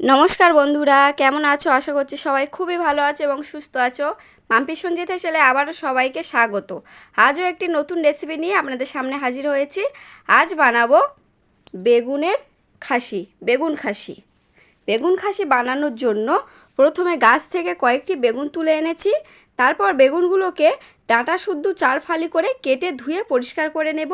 নমস্কার বন্ধুরা, কেমন আছো? আশা করছি সবাই খুবই ভালো আছো এবং সুস্থ আছো। মাম্পি সঞ্জিত ছেলে আবারও সবাইকে স্বাগত। আজও একটি নতুন রেসিপি নিয়ে আপনাদের সামনে হাজির হয়েছি। আজ বানাবো বেগুনের খাসি, বেগুন খাসি। বেগুন খাসি বানানোর জন্য প্রথমে গাছ থেকে কয়েকটি বেগুন তুলে এনেছি। তারপর বেগুনগুলোকে ডাঁটা শুদ্ধ চার ফালি করে কেটে ধুয়ে পরিষ্কার করে নেব।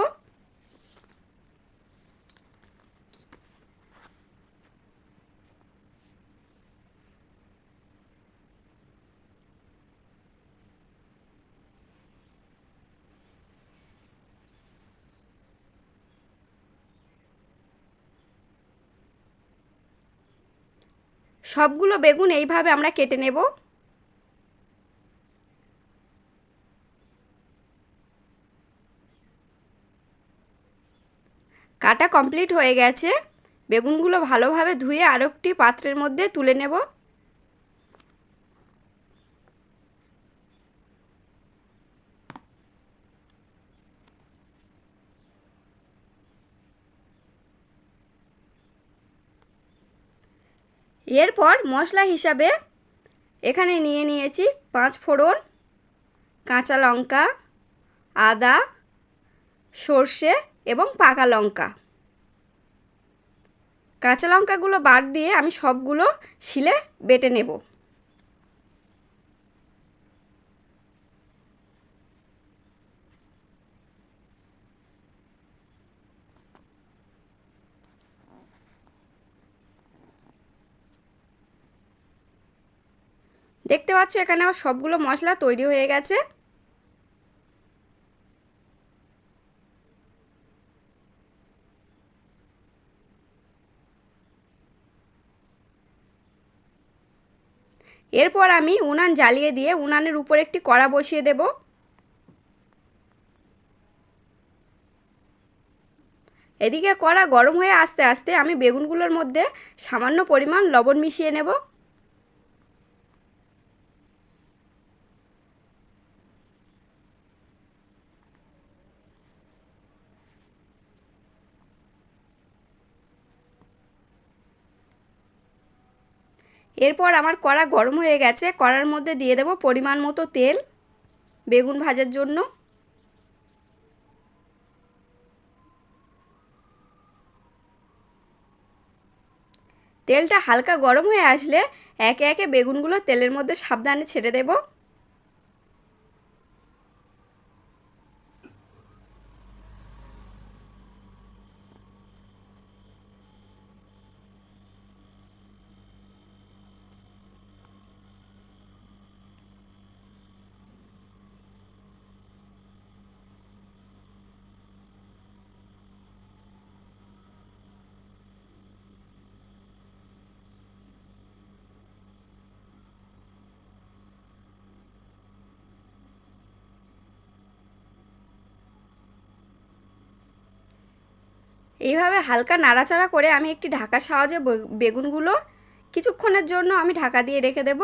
সবগুলো বেগুন এইভাবে আমরা কেটে নেব। কাটা কমপ্লিট হয়ে গেছে। বেগুনগুলো ভালোভাবে ধুয়ে আরেকটি পাত্রের মধ্যে তুলে নেব। এরপর মশলা হিসাবে এখানে নিয়ে নিয়েছি পাঁচ ফোড়ন, কাঁচা লঙ্কা, আদা, সর্ষে এবং পাকা লঙ্কা। কাঁচা লঙ্কাগুলো বাদ দিয়ে আমি সবগুলো শিলে বেটে নেব। দেখতে পাচ্ছ, এখানে আমার সবগুলো মশলা তৈরি হয়ে গেছে। এরপর আমি উনান জ্বালিয়ে দিয়ে উনানের উপর একটি কড়া বসিয়ে দেব। এদিকে কড়া গরম হয়ে আস্তে আস্তে আমি বেগুনগুলোর মধ্যে সামান্য পরিমাণ লবণ মিশিয়ে নেব। এরপর আমার কড়া গরম হয়ে গেছে, কড়ার মধ্যে দিয়ে দেব পরিমাণ মতো তেল, বেগুন ভাজার জন্য। তেলটা হালকা গরম হয়ে আসলে একে একে বেগুনগুলো তেলের মধ্যে সাবধানে ছেড়ে দেবো। এইভাবে হালকা নাড়াচাড়া করে আমি একটি ঢাকার সাহায্যে বেগুনগুলো কিছুক্ষণের জন্য আমি ঢাকা দিয়ে রেখে দেব।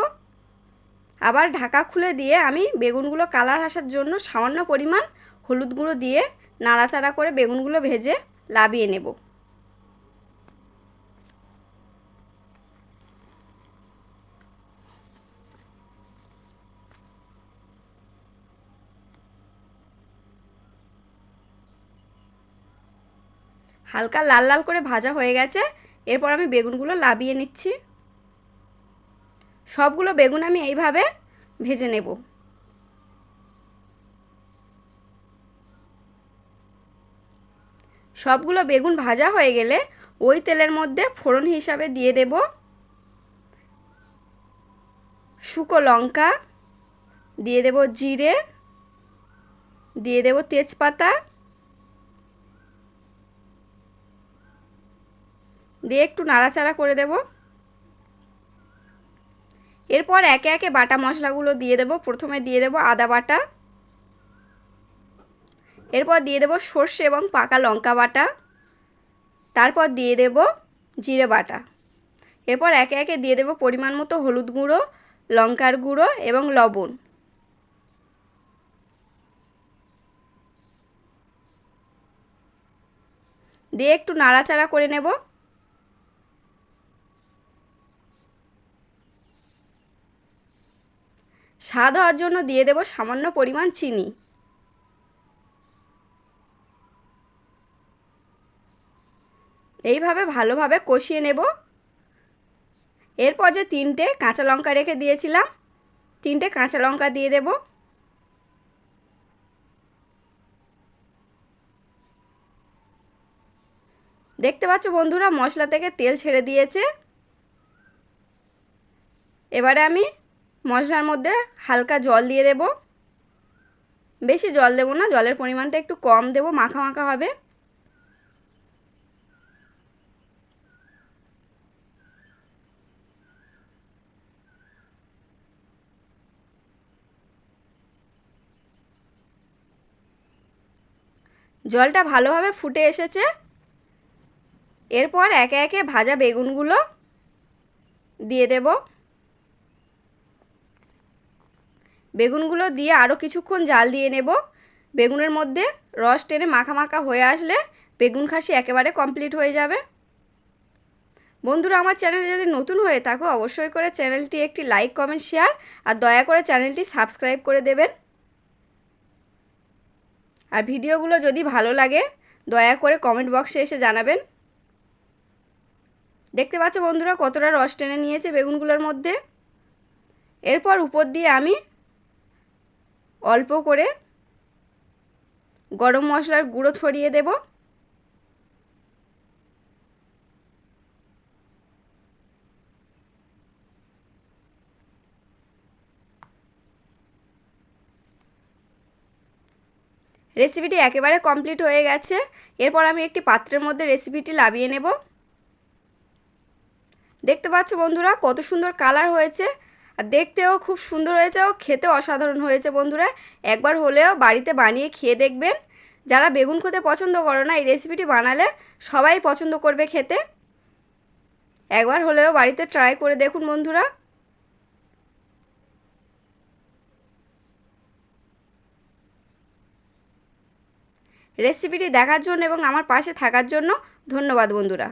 আবার ঢাকা খুলে দিয়ে আমি বেগুনগুলো কালার আসার জন্য সামান্য পরিমাণ হলুদ গুঁড়ো দিয়ে নাড়াচাড়া করে বেগুনগুলো ভেজে লাবিয়ে নেব। হালকা লাল লাল করে ভাজা হয়ে গেছে। এরপর আমি বেগুনগুলো লাবিয়ে নিচ্ছি। সবগুলো বেগুন আমি এইভাবে ভেজে নেব। সবগুলো বেগুন ভাজা হয়ে গেলে ওই তেলের মধ্যে ফোড়ন হিসাবে দিয়ে দেব। শুকো লঙ্কা, দিয়ে দেব জিরে, দিয়ে দেব তেজপাতা। দিয়ে একটু নাড়াচাড়া করে দেব। এরপর একে একে বাটা মশলাগুলো দিয়ে দেব। প্রথমে দিয়ে দেব আদা বাটা। এরপর দিয়ে দেব সর্ষে এবং পাকা লঙ্কা বাটা। তারপর দিয়ে দেব জিরে বাটা। এরপর একে একে দিয়ে দেব পরিমাণ মতো হলুদ গুঁড়ো, লঙ্কার গুঁড়ো এবং লবণ। দিয়ে একটু নাড়াচাড়া করে নেব। স্বাদ হওয়ার জন্য দিয়ে দেব সামান্য পরিমাণ চিনি। এইভাবে ভালোভাবে কষিয়ে নেব। এরপর যে তিনটে কাঁচা লঙ্কা রেখে দিয়েছিলাম, তিনটে কাঁচা লঙ্কা দিয়ে দেব। দেখতে পাচ্ছ বন্ধুরা, মশলা থেকে তেল ছেড়ে দিয়েছে। এবারে আমি মশলার মধ্যে হালকা জল দিয়ে দেব। বেশি জল দেব না, জলের পরিমাণটা একটু কম দেব, মাখা মাখা হবে। জলটা ভালোভাবে ফুটে এসেছে। এরপর একে একে ভাজা বেগুনগুলো দিয়ে দেব। বেগুনগুলো দিয়ে আরও কিছুক্ষণ জাল দিয়ে নেব। বেগুনের মধ্যে রস টেনে মাখা মাখা হয়ে আসলে বেগুন খাসি একেবারে কমপ্লিট হয়ে যাবে। বন্ধুরা, আমার চ্যানেলে যদি নতুন হয়ে থাকো, অবশ্যই করে চ্যানেলটি একটি লাইক, কমেন্ট, শেয়ার আর দয়া করে চ্যানেলটি সাবস্ক্রাইব করে দেবেন। আর ভিডিওগুলো যদি ভালো লাগে, দয়া করে কমেন্ট বক্সে এসে জানাবেন। দেখতে পাচ্ছ বন্ধুরা, কতটা রস টেনে নিয়েছে বেগুনগুলোর মধ্যে। এরপর উপর দিয়ে আমি অল্প করে গরম মশলার গুঁড়ো ছড়িয়ে দেব। রেসিপিটি একেবারে কমপ্লিট হয়ে গেছে। এরপর আমি একটি পাত্রের মধ্যে রেসিপিটি লাভিয়ে নেব। দেখতে পাচ্ছ বন্ধুরা, কত সুন্দর কালার হয়েছে। আর দেখতেও খুব সুন্দর হয়েছে ও খেতে অসাধারণ হয়েছে বন্ধুরা। একবার হলেও বাড়িতে বানিয়ে খেয়ে দেখবেন। যারা বেগুন খেতে পছন্দ করো না, এই রেসিপিটি বানালে সবাই পছন্দ করবে খেতে। একবার হলেও বাড়িতে ট্রাই করে দেখুন বন্ধুরা। রেসিপিটি দেখার জন্য এবং আমার পাশে থাকার জন্য ধন্যবাদ বন্ধুরা।